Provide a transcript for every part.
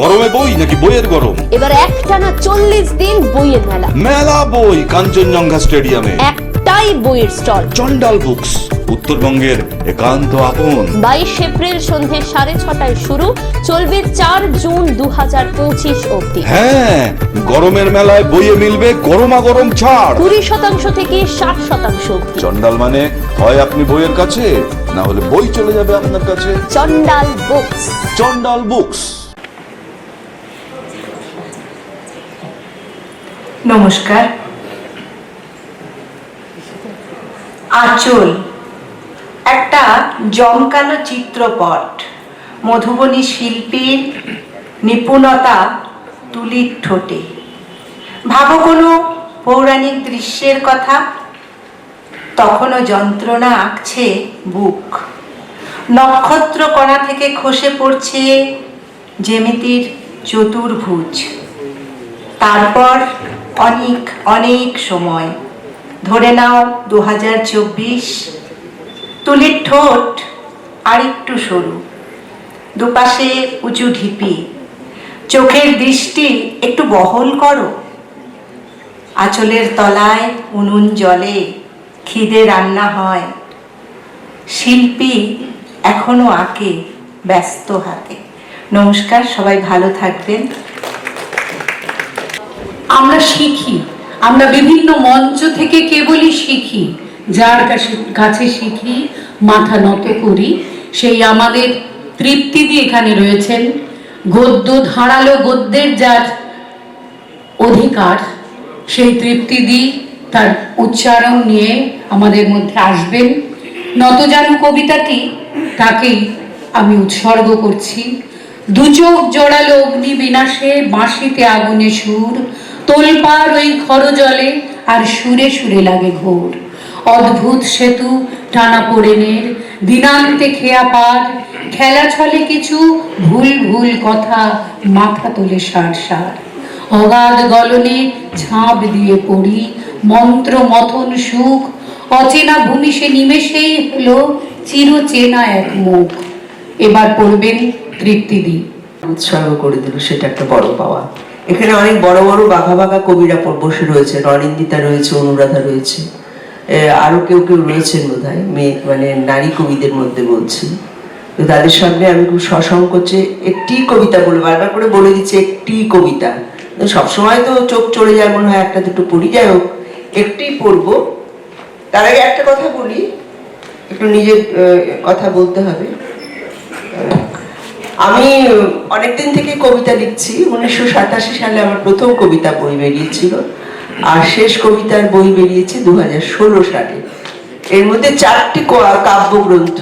গরমে বই নাকি বইয়ের গরম? এবার একটানা চল্লিশ দিন বইয়ের মেলা। মেলা বই কাঞ্চনজঙ্ঘা স্টেডিয়ামে। একটাই বইয়ের স্টল। চন্ডাল বুকস উত্তরবঙ্গের একান্ত আপন। বাইশ এপ্রিল সন্ধে সাড়ে ছটায় শুরু চলবে চার জুন দু হাজার পঁচিশ অব্দি হ্যাঁ গরমের মেলায় বইয়ে মিলবে গরমা গরম ছাড়। কুড়ি শতাংশ থেকে ষাট শতাংশ অব্দি চন্ডাল মানে হয় আপনি বইয়ের কাছে না হলে বই চলে যাবে আপনার কাছে? চন্ডাল বুকস। চন্ডাল বুকস। নমস্কার। আঁচল, একটা জমকালো চিত্রপট। মধুবনী শিল্পীর নিপুণতা তুলির ঠোঁটে। ভাবো কোনো পৌরাণিক দৃশ্যের কথা? তখনও যন্ত্রণা আঁকছে বুক। নক্ষত্র কণা থেকে খসে পড়ছে জেমিতির চতুর্ভুজ। তারপর অনেক অনেক সময়। ধরে নাও দু হাজার চব্বিশ। তুলির ঠোঁট আরেকটু সরু। দুপাশে উঁচু ঢিপি। চোখের দৃষ্টি একটু বহল করো। আঁচলের তলায় উনুন জলে খিদে রান্না হয়। শিল্পী এখনও আঁকে, ব্যস্ত হাতে। নমস্কার, সবাই ভালো থাকবেন। আমরা শিখি। আমরা বিভিন্ন মঞ্চ থেকে কেবলই শিখি। যার কাছে কাছে শিখি, মাথা নত করি। সেই আমাদের তৃপ্তিদি এখানে রয়েছেন গদ্য, ধারালো গদ্যের যার অধিকার, সেই তৃপ্তি তৃপ্তিদি তার উচ্চারণ নিয়ে আমাদের মধ্যে আসবেন। নতজানু কবিতাটি তাকেই আমি উৎসর্গ করছি। দু চোখ জোড়ালো অগ্নি বিনাশে, বাঁশিতে আগুনে সুর তোলপার ওই খরজলে আর সুরে সুরে লাগে ঘোর। অদ্ভুত সেতু টানা পড়েনের, দিনান্তে খেয়া পার খেলা ছলে কিছু ভুল ভুল কথা মাথা তোলে সার সার। অগাধ গলনে ঝাঁপ দিয়ে পড়ি, মন্ত্র মথন সুখ, অচেনা ভূমি সে নিমেষেই হলো চিরচেনা এক মুখ। এবার পড়বেন তৃপ্তিদি উৎসর্গ করে দিল, সেটা একটা বড় পাওয়া। এখানে অনেক বড় বড় বাঘা বাঘা কবিরা বসে রয়েছে। অনিন্দিতা রয়েছে অনুরাধা রয়েছে। এ, আরও কেউ কেউ রয়েছেন বোধ হয় মেয়ে মানে নারী কবিদের মধ্যে বলছি। তো তাদের সামনে আমি খুব সসংকোচে একটি কবিতা বলে বারবার করে বলে দিচ্ছি একটি কবিতা। সবসময় তো চোখ চড়ে যায় মনে হয় একটা দুটো পড়ি যাই হোক একটি পড়ব। তার আগে একটা কথা বলি একটু নিজের কথা বলতে হবে। আমি অনেকদিন থেকে কবিতা লিখছি। উনিশশো সাতাশি সালে আমার প্রথম কবিতা বই বেরিয়েছিল। আর শেষ কবিতার বই বেরিয়েছে দু হাজার ষোলো সালে। এর মধ্যে চারটি কাব্যগ্রন্থ।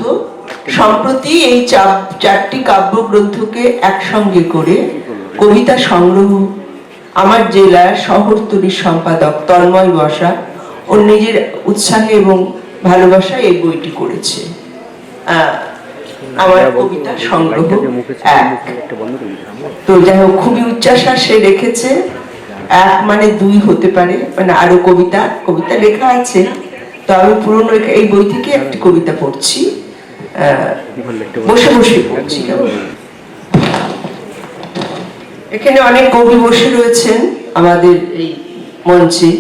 সম্প্রতি এই চারটি কাব্যগ্রন্থকে একসঙ্গে করে কবিতা সংগ্রহ, আমার জেলার শহরতলির সম্পাদক তন্ময় বসা ওর নিজের উৎসাহে এবং ভালোবাসায় এই বইটি করেছে। আমার কবিতা সংগ্রহ। এক। তো যাই হোক খুবই উচ্চাশ্বাস সে রেখেছে। এক মানে দুই হতে পারে মানে আরও কবিতা কবিতা লেখা আছে। তো আমি পুরনো এই বই থেকে একটি কবিতা পড়ছি। বসে বসে পড়ছি? এখানে অনেক কবি বসে রয়েছেন আমাদের এই মঞ্চে।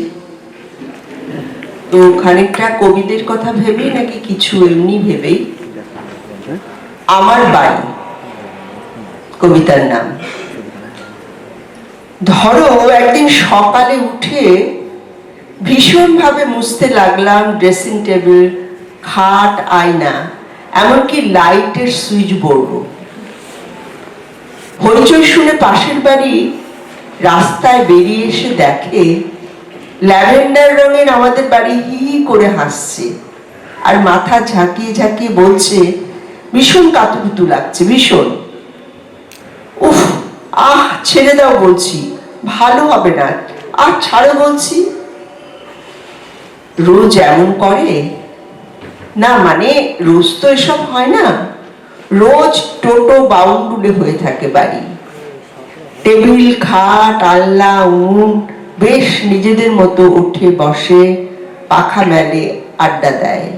তো খানিকটা কবিদের কথা ভেবেই নাকি কিছু এমনি ভেবেই আমার বাড়ি। কবিতার নাম। ধরো একদিন সকালে উঠে ভীষণভাবে মুছতে লাগলাম ড্রেসিং টেবিল খাট, আয়না, এমনকি লাইটের সুইচ বোর্ড। হইচই শুনে পাশের বাড়ি রাস্তায় বেরিয়ে এসে দেখে ল্যাভেন্ডার রঙের আমাদের বাড়ি হি করে হাসছে আর মাথা ঝাঁকিয়ে ঝাঁকিয়ে বলছে ভীষণ কাতুকুতু লাগছে, ভীষণ। উফ, আহ, ছেড়ে দাও বলছি, ভালো হবে না। আর ছাড়ো বলছি। রোজ এমন করে? না মানে রোজ তো এসব হয় না। রোজ টোটো বাউন্ডুলে হয়ে থাকে বাড়ি। টেবিল, খাট আল্লা উন বেশ নিজেদের মতো উঠে বসে, পাখা মেলে, আড্ডা দেয়।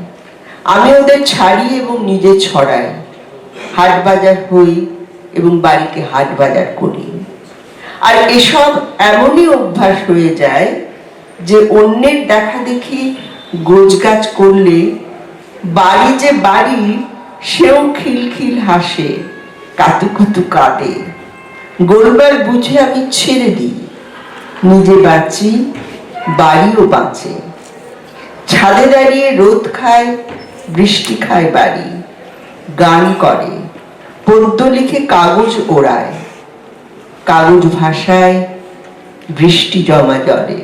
আমি ওদের ছাড়ি এবং নিজে ছড়াই। হাট বাজার হই এবং বাড়িকে হাট বাজার করি। আর এসব এমনই অভ্যাস হয়ে যায় যে অন্যের দেখা দেখি গোজগাছ করলে বাড়ি যে বাড়ি, সেও খিলখিল হাসে কাতুকুতু কাঁদে গোলবার বুঝে আমি ছেড়ে দিই, নিজে বাঁচি, বাড়িও বাঁচে। ছাদে দাঁড়িয়ে রোদ খায় বৃষ্টি খায় বাড়ি, গান করে, পদ্য লিখে কাগজ ওড়ায়, কাগজ ভাষায় বৃষ্টি জমা জলে।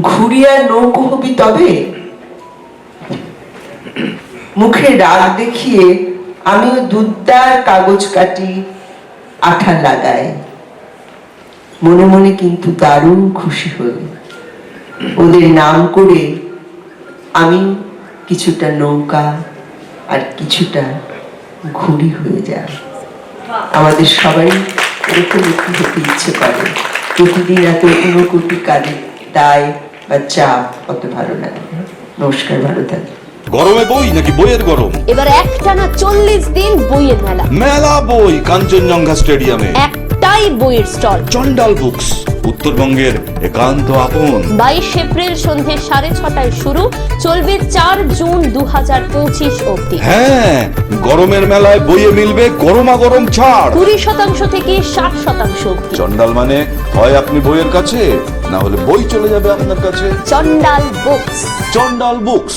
ঘুরিয়া নৌকো হবি তবে? মুখে রাগ দেখিয়ে আমিও দুধদার কাগজ কাটি আঠা লাগাই। মনে মনে কিন্তু দারুণ খুশি হই। ওদের নাম করে আমি কিছুটা নৌকা আর কিছুটা ঘুড়ি হয়ে যায়। আমাদের সবাই এরকম একটু হতে ইচ্ছে করে। প্রতিদিন এত ঊনকোটি কাজের দায় বা চাপ অত ভালো লাগে নমস্কার ভালো থাকবে গরমে বই নাকি বইয়ের গরম? এবার একটানা চল্লিশ দিন বইয়ের মেলা। মেলা বই কাঞ্চনজঙ্ঘা স্টেডিয়ামে। একটাই বইয়ের স্টল। চন্ডাল বুকস। উত্তরবঙ্গের একান্ত আপন। বাইশ এপ্রিল সন্ধে সাড়ে ছটায় শুরু চলবে চার জুন দু হাজার পঁচিশ অব্দি হ্যাঁ গরমের মেলায় বইয়ে মিলবে গরমা গরম ছাড়। কুড়ি শতাংশ থেকে ষাট শতাংশ অব্দি চন্ডাল মানে হয় আপনি বইয়ের কাছে না হলে বই চলে যাবে আপনার কাছে? চন্ডাল বুকস। চন্ডাল বুকস।